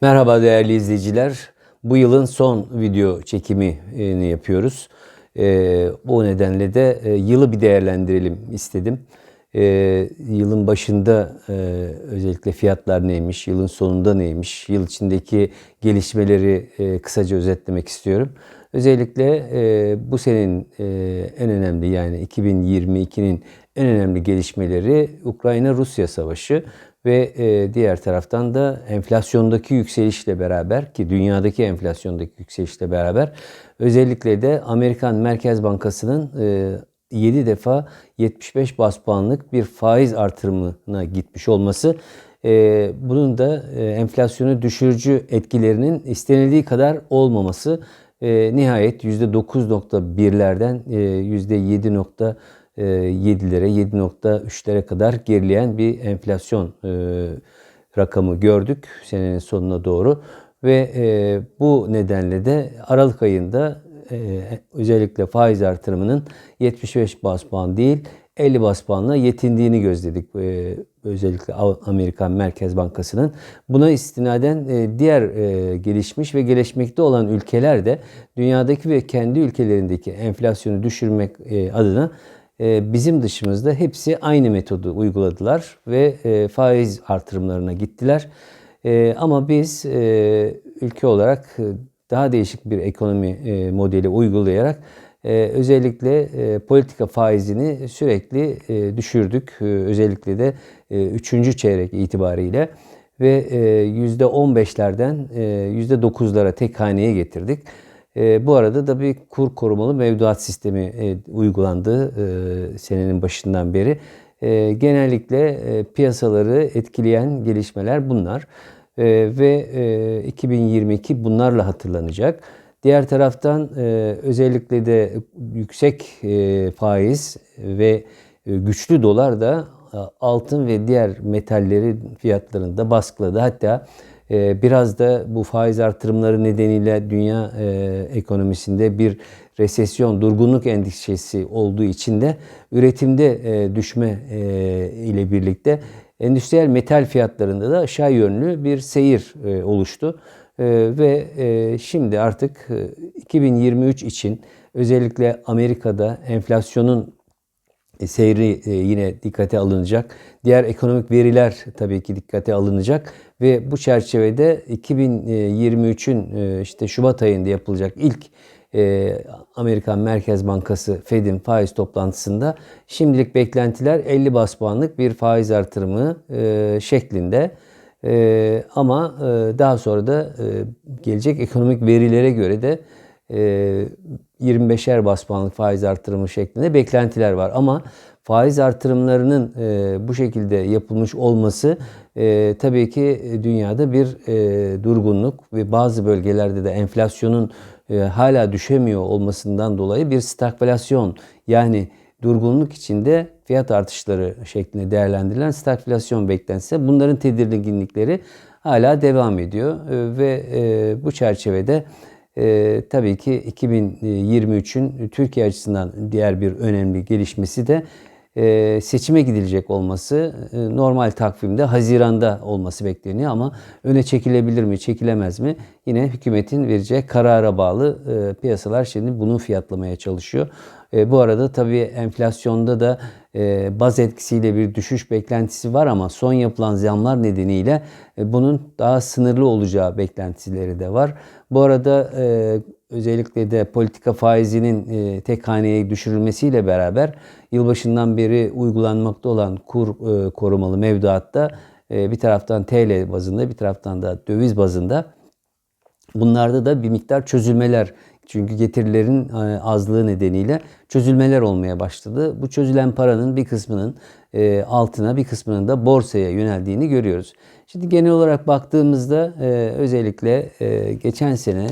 Merhaba değerli izleyiciler. Bu yılın son video çekimini yapıyoruz. Ee, bu nedenle de e, yılı bir değerlendirelim istedim. Ee, yılın başında e, özellikle fiyatlar neymiş, yılın sonunda neymiş, yıl içindeki gelişmeleri e, kısaca özetlemek istiyorum. Özellikle e, bu senenin e, en önemli yani 2022'nin en önemli gelişmeleri Ukrayna-Rusya savaşı ve e, diğer taraftan da enflasyondaki yükselişle beraber ki dünyadaki enflasyondaki yükselişle beraber özellikle de Amerikan Merkez Bankası'nın e, 7 defa 75 bas puanlık bir faiz artırımına gitmiş olması e, bunun da e, enflasyonu düşürücü etkilerinin istenildiği kadar olmaması e, nihayet %9.1'lerden e, %7.7'lere 7.3'lere kadar gerileyen bir enflasyon e, rakamı gördük senenin sonuna doğru. Ve e, bu nedenle de Aralık ayında e, özellikle faiz artırımının 75 bas puan değil 50 bas puanla yetindiğini gözledik e, özellikle Amerikan Merkez Bankası'nın. Buna istinaden e, diğer e, gelişmiş ve gelişmekte olan ülkeler de dünyadaki ve kendi ülkelerindeki enflasyonu düşürmek e, adına bizim dışımızda hepsi aynı metodu uyguladılar ve faiz artırımlarına gittiler. Ama biz ülke olarak daha değişik bir ekonomi modeli uygulayarak e, özellikle e, politika faizini sürekli e, düşürdük. E, özellikle de e, 3. çeyrek itibariyle ve e, %15'lerden e, %9'lara tek haneye getirdik. E, bu arada da bir kur korumalı mevduat sistemi uygulandı senenin başından beri. Genellikle piyasaları etkileyen gelişmeler bunlar ve e, 2022 bunlarla hatırlanacak. Diğer taraftan e, özellikle de yüksek e, faiz ve e, güçlü dolar da altın ve diğer metalleri fiyatlarını da baskıladı. Hatta biraz da bu faiz artırımları nedeniyle dünya ekonomisinde bir resesyon, durgunluk endişesi olduğu için de üretimde düşme ile birlikte endüstriyel metal fiyatlarında da aşağı yönlü bir seyir oluştu. E, ve e, şimdi artık e, 2023 için özellikle Amerika'da enflasyonun e, seyri e, yine dikkate alınacak. Diğer ekonomik veriler tabii ki dikkate alınacak ve bu çerçevede 2023'ün e, işte Şubat ayında yapılacak ilk Amerikan Merkez Bankası Fed'in faiz toplantısında şimdilik beklentiler 50 bas puanlık bir faiz artırımı şeklinde. Ama daha sonra da gelecek ekonomik verilere göre de 25'er bas puanlık faiz artırımı şeklinde beklentiler var. Ama faiz artırımlarının e, bu şekilde yapılmış olması e, tabii ki dünyada bir e, durgunluk ve bazı bölgelerde de enflasyonun e, hala düşemiyor olmasından dolayı bir stagflasyon yani durgunluk içinde fiyat artışları şeklinde değerlendirilen stagflasyon beklentisi. Bunların tedirginlikleri hala devam ediyor e, ve e, bu çerçevede e, tabii ki 2023'ün Türkiye açısından diğer bir önemli gelişmesi de e, seçime gidilecek olması e, normal takvimde Haziran'da olması bekleniyor ama öne çekilebilir mi çekilemez mi yine hükümetin vereceği karara bağlı e, piyasalar şimdi bunu fiyatlamaya çalışıyor. Bu arada tabii enflasyonda da baz etkisiyle bir düşüş beklentisi var ama son yapılan zamlar nedeniyle bunun daha sınırlı olacağı beklentileri de var. Bu arada özellikle de politika faizinin e, tek haneye düşürülmesiyle beraber yılbaşından beri uygulanmakta olan kur e, korumalı mevduatta e, bir taraftan TL bazında bir taraftan da döviz bazında bunlarda da bir miktar çözülmeler çünkü getirilerin e, azlığı nedeniyle çözülmeler olmaya başladı. Bu çözülen paranın bir kısmının e, altına bir kısmının da borsaya yöneldiğini görüyoruz. Şimdi genel olarak baktığımızda e, özellikle geçen sene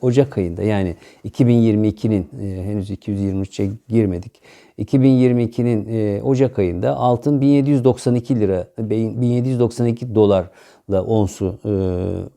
Ocak ayında yani 2022'nin henüz 223'e girmedik. 2022'nin Ocak ayında altın 1792 lira 1792 dolarla onsu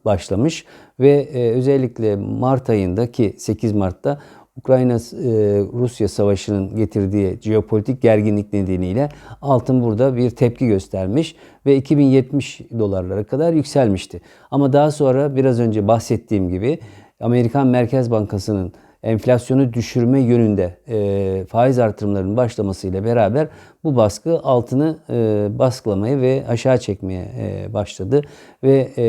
başlamış ve özellikle Mart ayında ki 8 Mart'ta Ukrayna-Rusya savaşının getirdiği jeopolitik gerginlik nedeniyle altın burada bir tepki göstermiş ve 2070 dolarlara kadar yükselmişti. Ama daha sonra biraz önce bahsettiğim gibi Amerikan Merkez Bankası'nın enflasyonu düşürme yönünde e, faiz artırımlarının başlamasıyla beraber bu baskı altını e, baskılamaya ve aşağı çekmeye e, başladı. Ve e,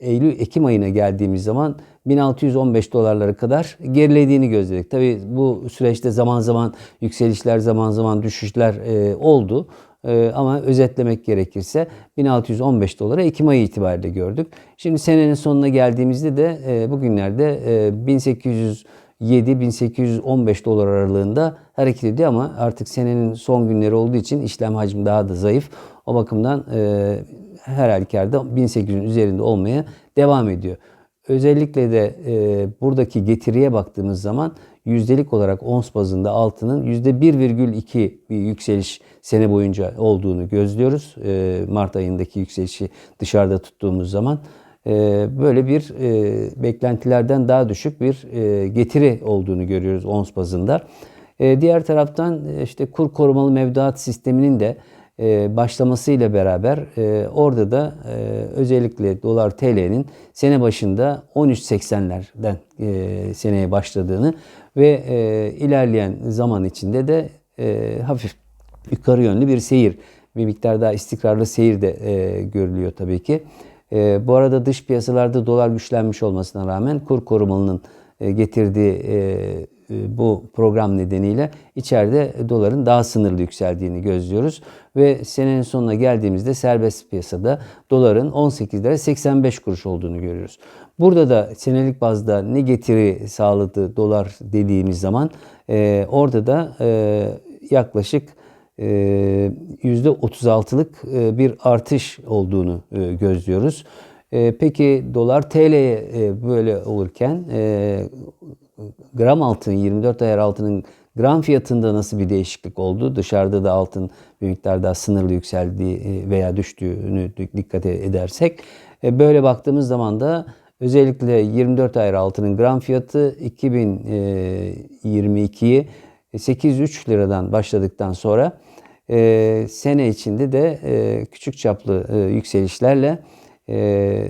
Eylül-Ekim ayına geldiğimiz zaman 1615 dolarlara kadar gerilediğini gözledik. Tabi bu süreçte zaman zaman yükselişler, zaman zaman düşüşler e, oldu. E, ama özetlemek gerekirse 1615 dolara Ekim ayı itibariyle gördük. Şimdi senenin sonuna geldiğimizde de e, bugünlerde e, 1800 7-1815 dolar aralığında hareket ediyor ama artık senenin son günleri olduğu için işlem hacmi daha da zayıf. O bakımdan e, her halükarda 1800'ün üzerinde olmaya devam ediyor. Özellikle de e, buradaki getiriye baktığımız zaman yüzdelik olarak ons bazında altının %1,2 bir yükseliş sene boyunca olduğunu gözlüyoruz. E, Mart ayındaki yükselişi dışarıda tuttuğumuz zaman. Ee, böyle bir e, beklentilerden daha düşük bir e, getiri olduğunu görüyoruz ons bazında. Ee, diğer taraftan e, işte kur korumalı mevduat sisteminin de başlamasıyla beraber orada da özellikle dolar TL'nin sene başında 13.80'lerden seneye başladığını ve ilerleyen zaman içinde de hafif yukarı yönlü bir seyir, bir miktar daha istikrarlı seyir de görülüyor tabii ki. E, bu arada dış piyasalarda dolar güçlenmiş olmasına rağmen kur korumalının e, getirdiği e, e, bu program nedeniyle içeride doların daha sınırlı yükseldiğini gözlüyoruz. Ve senenin sonuna geldiğimizde serbest piyasada doların 18 lira 85 kuruş olduğunu görüyoruz. Burada da senelik bazda ne getiri sağladı dolar dediğimiz zaman e, orada da e, yaklaşık %36'lık e, e, bir artış olduğunu e, gözlüyoruz. Peki dolar TL'ye böyle olurken gram altın 24 ayar altının gram fiyatında nasıl bir değişiklik oldu? Dışarıda da altın bir miktar daha sınırlı yükseldiği veya düştüğünü dikkat edersek böyle baktığımız zaman da özellikle 24 ayar altının gram fiyatı 2022'yi 803 liradan başladıktan sonra e, sene içinde de e, küçük çaplı e, yükselişlerle e,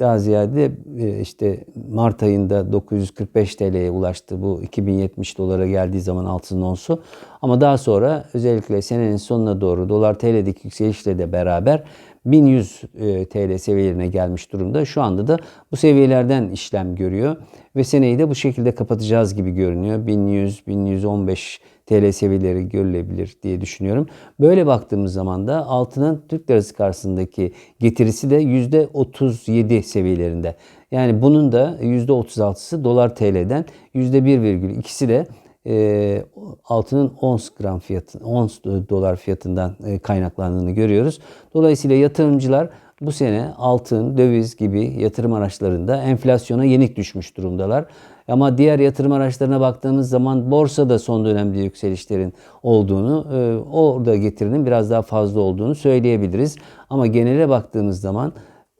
daha ziyade e, işte Mart ayında 945 TL'ye ulaştı. Bu 2070 dolara geldiği zaman altın onsu. Ama daha sonra özellikle senenin sonuna doğru dolar TL'deki yükselişle de beraber 1100 e, TL seviyelerine gelmiş durumda. Şu anda da bu seviyelerden işlem görüyor ve seneyi de bu şekilde kapatacağız gibi görünüyor. 1100 1115 TL seviyeleri görülebilir diye düşünüyorum. Böyle baktığımız zaman da altının Türk lirası karşısındaki getirisi de %37 seviyelerinde. Yani bunun da %36'sı dolar TL'den %1,2'si de e, altının ons gram fiyatı, ons dolar fiyatından e, kaynaklandığını görüyoruz. Dolayısıyla yatırımcılar bu sene altın, döviz gibi yatırım araçlarında enflasyona yenik düşmüş durumdalar. Ama diğer yatırım araçlarına baktığımız zaman borsada son dönemde yükselişlerin olduğunu, e, orada getirinin biraz daha fazla olduğunu söyleyebiliriz. Ama genele baktığımız zaman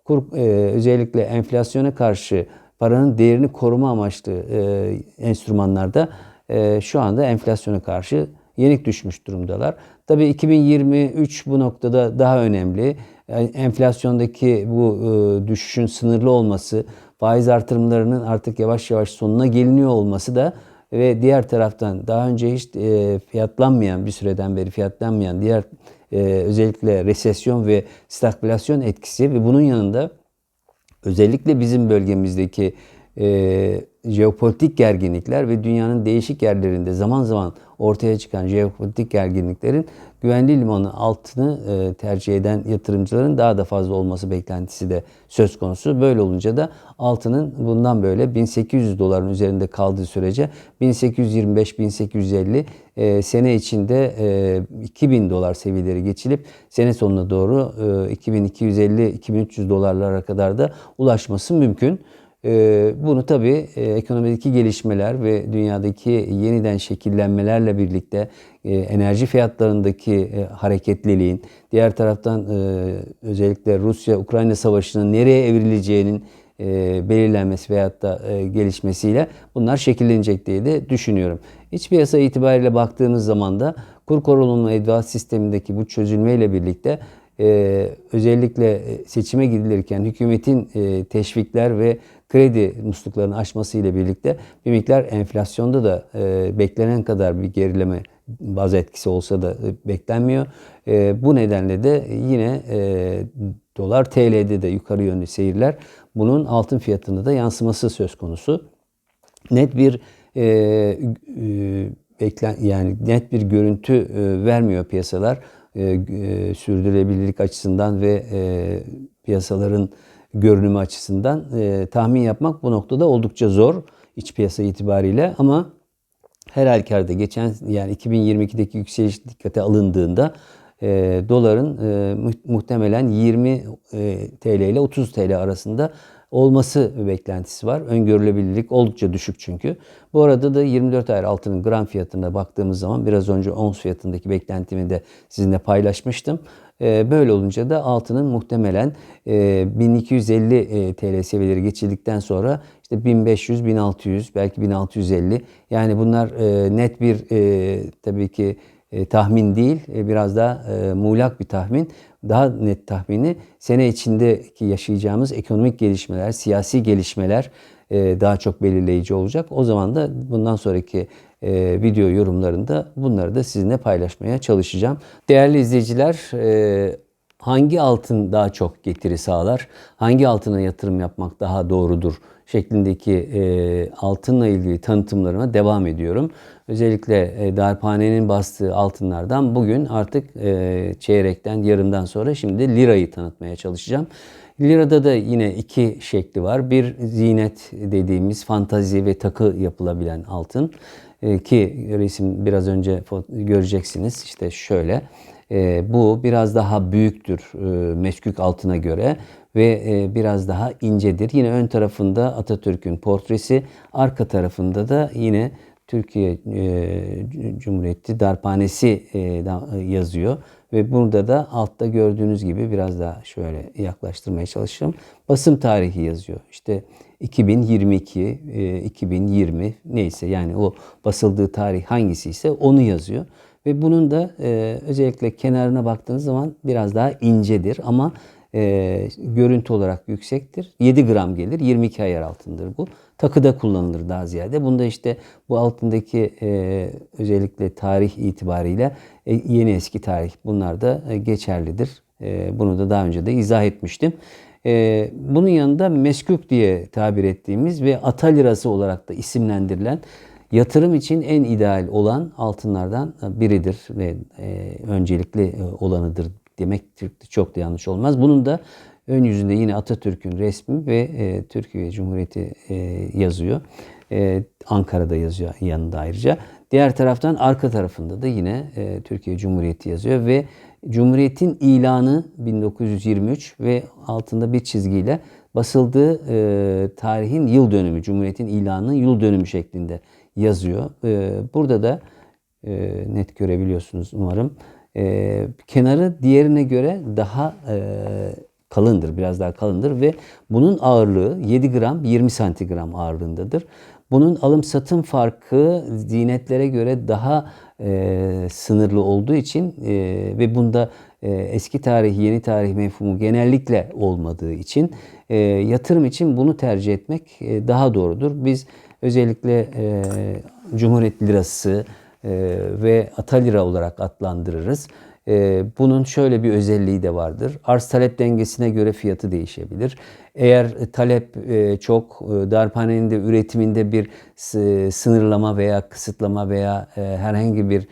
kur, e, özellikle enflasyona karşı paranın değerini koruma amaçlı e, enstrümanlarda şu anda enflasyona karşı yenik düşmüş durumdalar. Tabii 2023 bu noktada daha önemli. Enflasyondaki bu düşüşün sınırlı olması, faiz artırımlarının artık yavaş yavaş sonuna geliniyor olması da ve diğer taraftan daha önce hiç e, fiyatlanmayan bir süreden beri fiyatlanmayan diğer e, özellikle resesyon ve stagflasyon etkisi ve bunun yanında özellikle bizim bölgemizdeki e, jeopolitik gerginlikler ve dünyanın değişik yerlerinde zaman zaman ortaya çıkan jeopolitik gerginliklerin güvenli limanı altını e, tercih eden yatırımcıların daha da fazla olması beklentisi de söz konusu. Böyle olunca da altının bundan böyle 1800 doların üzerinde kaldığı sürece 1825-1850 e, sene içinde e, 2000 dolar seviyeleri geçilip sene sonuna doğru e, 2250-2300 dolarlara kadar da ulaşması mümkün. Ee, bunu tabii e, ekonomideki gelişmeler ve dünyadaki yeniden şekillenmelerle birlikte e, enerji fiyatlarındaki e, hareketliliğin, diğer taraftan özellikle Rusya-Ukrayna savaşının nereye evrileceğinin belirlenmesi veyahut da gelişmesiyle bunlar şekillenecek diye de düşünüyorum. İç piyasa itibariyle baktığımız zaman da kur korumalı mevduat sistemindeki bu çözülmeyle birlikte özellikle seçime gidilirken hükümetin teşvikler ve kredi musluklarını aşması ile birlikte bir miktar enflasyonda da e, beklenen kadar bir gerileme baz etkisi olsa da e, beklenmiyor. E, bu nedenle de yine e, dolar TL'de de yukarı yönlü seyirler bunun altın fiyatında da yansıması söz konusu. Net bir e, e, beklen yani net bir görüntü e, vermiyor piyasalar e, e, sürdürülebilirlik açısından ve e, piyasaların görünümü açısından e, tahmin yapmak bu noktada oldukça zor iç piyasa itibariyle ama her halükarda geçen yani 2022'deki yükseliş dikkate alındığında e, doların e, muhtemelen 20 e, TL ile 30 TL arasında olması beklentisi var. Öngörülebilirlik oldukça düşük çünkü. Bu arada da 24 ay altının gram fiyatına baktığımız zaman biraz önce ons fiyatındaki beklentimi de sizinle paylaşmıştım. Ee, böyle olunca da altının muhtemelen 1250 e, e, TL seviyeleri geçildikten sonra işte 1500, 1600 belki 1650 yani bunlar e, net bir tabii ki tahmin değil. Biraz daha muğlak bir tahmin. Daha net tahmini sene içindeki yaşayacağımız ekonomik gelişmeler, siyasi gelişmeler daha çok belirleyici olacak. O zaman da bundan sonraki e, video yorumlarında bunları da sizinle paylaşmaya çalışacağım. Değerli izleyiciler, e, hangi altın daha çok getiri sağlar, hangi altına yatırım yapmak daha doğrudur şeklindeki e, altınla ilgili tanıtımlarıma devam ediyorum. Özellikle e, darphanenin bastığı altınlardan bugün artık e, çeyrekten, yarımdan sonra şimdi lirayı tanıtmaya çalışacağım. Lirada da yine iki şekli var. Bir zinet dediğimiz fantazi ve takı yapılabilen altın e, ki resim biraz önce göreceksiniz işte şöyle. E, bu biraz daha büyüktür e, meskük altına göre ve biraz daha incedir. Yine ön tarafında Atatürk'ün portresi, arka tarafında da yine Türkiye Cumhuriyeti Darphanesi yazıyor. Ve burada da altta gördüğünüz gibi biraz daha şöyle yaklaştırmaya çalışacağım. Basım tarihi yazıyor. İşte 2022, 2020 neyse yani o basıldığı tarih hangisi ise onu yazıyor. Ve bunun da özellikle kenarına baktığınız zaman biraz daha incedir ama e, görüntü olarak yüksektir. 7 gram gelir. 22 ayar altındır bu. Takıda kullanılır daha ziyade. Bunda işte bu altındaki e, özellikle tarih itibariyle e, yeni eski tarih bunlar da e, geçerlidir. E, bunu da daha önce de izah etmiştim. E, bunun yanında meskuk diye tabir ettiğimiz ve ata lirası olarak da isimlendirilen yatırım için en ideal olan altınlardan biridir ve e, öncelikli e, olanıdır demek çok da yanlış olmaz. Bunun da ön yüzünde yine Atatürk'ün resmi ve e, Türkiye Cumhuriyeti e, yazıyor. E, Ankara'da yazıyor yanında ayrıca. Diğer taraftan arka tarafında da yine e, Türkiye Cumhuriyeti yazıyor ve Cumhuriyet'in ilanı 1923 ve altında bir çizgiyle basıldığı e, tarihin yıl dönümü, Cumhuriyet'in ilanının yıl dönümü şeklinde yazıyor. E, burada da e, net görebiliyorsunuz umarım e, kenarı diğerine göre daha e, kalındır, biraz daha kalındır ve bunun ağırlığı 7 gram 20 santigram ağırlığındadır. Bunun alım satım farkı zinetlere göre daha e, sınırlı olduğu için e, ve bunda e, eski tarih, yeni tarih mefhumu genellikle olmadığı için e, yatırım için bunu tercih etmek e, daha doğrudur. Biz özellikle e, Cumhuriyet Lirası, e, ve atalira olarak adlandırırız. E, bunun şöyle bir özelliği de vardır. Arz talep dengesine göre fiyatı değişebilir. Eğer talep e, çok, darphanenin de üretiminde bir sınırlama veya kısıtlama veya herhangi bir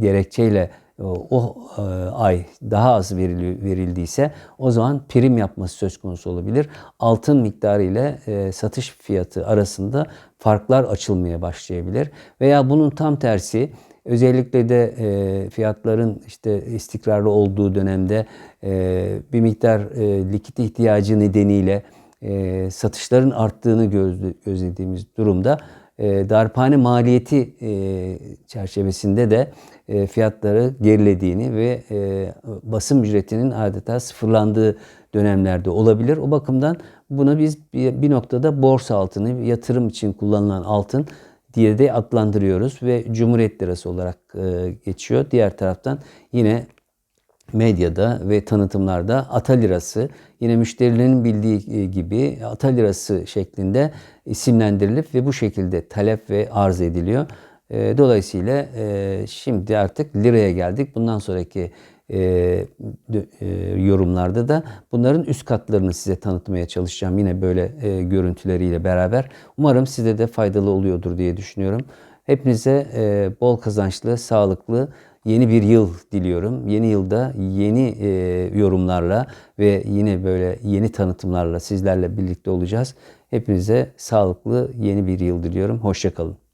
gerekçeyle o e, ay daha az verildiyse o zaman prim yapması söz konusu olabilir. Altın miktarı ile e, satış fiyatı arasında farklar açılmaya başlayabilir. Veya bunun tam tersi özellikle de e, fiyatların işte istikrarlı olduğu dönemde bir miktar likit ihtiyacı nedeniyle satışların arttığını gözlediğimiz durumda darphane maliyeti çerçevesinde de e, fiyatları gerilediğini ve e, basım ücretinin adeta sıfırlandığı dönemlerde olabilir. O bakımdan Buna biz bir, bir noktada borsa altını, yatırım için kullanılan altın diye de adlandırıyoruz ve Cumhuriyet Lirası olarak e, geçiyor. Diğer taraftan yine medyada ve tanıtımlarda ata lirası yine müşterilerin bildiği e, gibi ata lirası şeklinde isimlendirilip ve bu şekilde talep ve arz ediliyor. E, Dolayısıyla şimdi artık liraya geldik. Bundan sonraki e, e, yorumlarda da bunların üst katlarını size tanıtmaya çalışacağım. Yine böyle e, görüntüleriyle beraber. Umarım size de faydalı oluyordur diye düşünüyorum. Hepinize e, bol kazançlı, sağlıklı yeni bir yıl diliyorum. Yeni yılda yeni e, yorumlarla ve yine böyle yeni tanıtımlarla sizlerle birlikte olacağız. Hepinize sağlıklı yeni bir yıl diliyorum. Hoşçakalın.